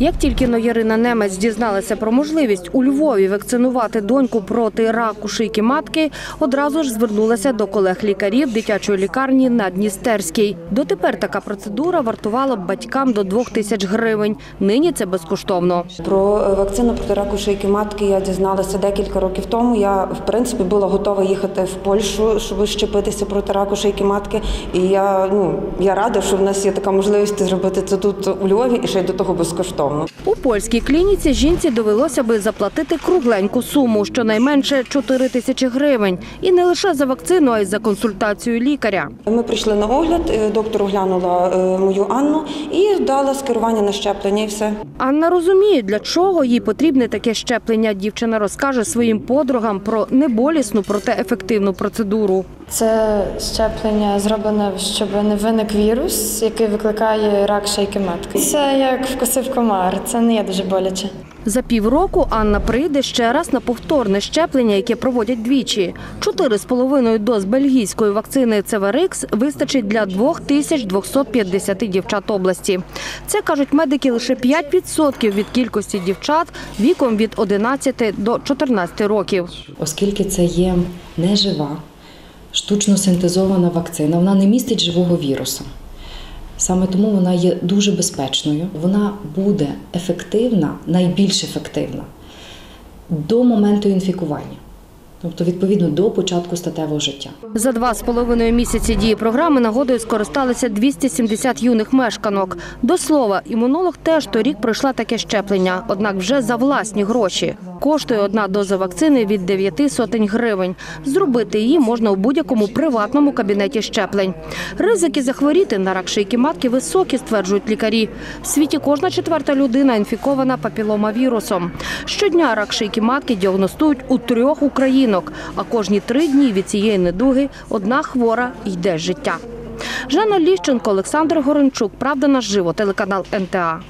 Як тільки но Ярина Немець дізналася про можливість у Львові вакцинувати доньку проти раку шийки матки, одразу ж звернулася до колег-лікарів дитячої лікарні на Дністерській. Дотепер така процедура вартувала б батькам до двох тисяч гривень. Нині це безкоштовно. Про е, вакцину проти раку шийки матки я дізналася декілька років тому. Я в принципі була готова їхати в Польщу, щоб щепитися проти раку шийки матки. І я ну я рада, що в нас є така можливість зробити це тут у Львові ще й до того безкоштовно. У польській клініці жінці довелося би заплатити кругленьку суму, щонайменше 4 тисячі гривень. І не лише за вакцину, а й за консультацію лікаря. Ми прийшли на огляд, е, доктор оглянула е, мою Анну і дала скерування на щеплення. І все. Анна розуміє, для чого їй потрібне таке щеплення. Дівчина розкаже своїм подругам про неболісну, проте ефективну процедуру. Це щеплення зроблене, щоб не виник вірус, який викликає рак шийки матки. Це як вкусив комар, це не є дуже боляче. За півроку Анна прийде ще раз на повторне щеплення, яке проводять двічі. Чотири з половиною доз бельгійської вакцини Цеверикс вистачить для 2250 дівчат області. Це кажуть медики лише 5% від кількості дівчат віком від 11 до 14 років. оскільки це є нежива, штучно синтезована вакцина, вона не містить живого віруса. Саме тому вона є дуже безпечною. Вона буде ефективна, найбільш ефективна до моменту інфікування, тобто відповідно до початку статевого життя. За два з половиною місяці дії програми нагодою скористалися 270 юних мешканок. До слова, імунолог теж торік пройшла таке щеплення, однак вже за власні гроші. Коштує одна доза вакцини від 9 сотень гривень. Зробити її можна у будь-якому приватному кабінеті щеплень. Ризики захворіти на рак шийки матки високі, стверджують лікарі. В світі кожна четверта людина інфікована папіломавірусом. Щодня рак шийки матки діагностують у трьох українок, а кожні три дні від цієї недуги одна хвора йде життя. Жанна Ліщенко, Олександр Горенчук. Правда наживо. Телеканал НТА.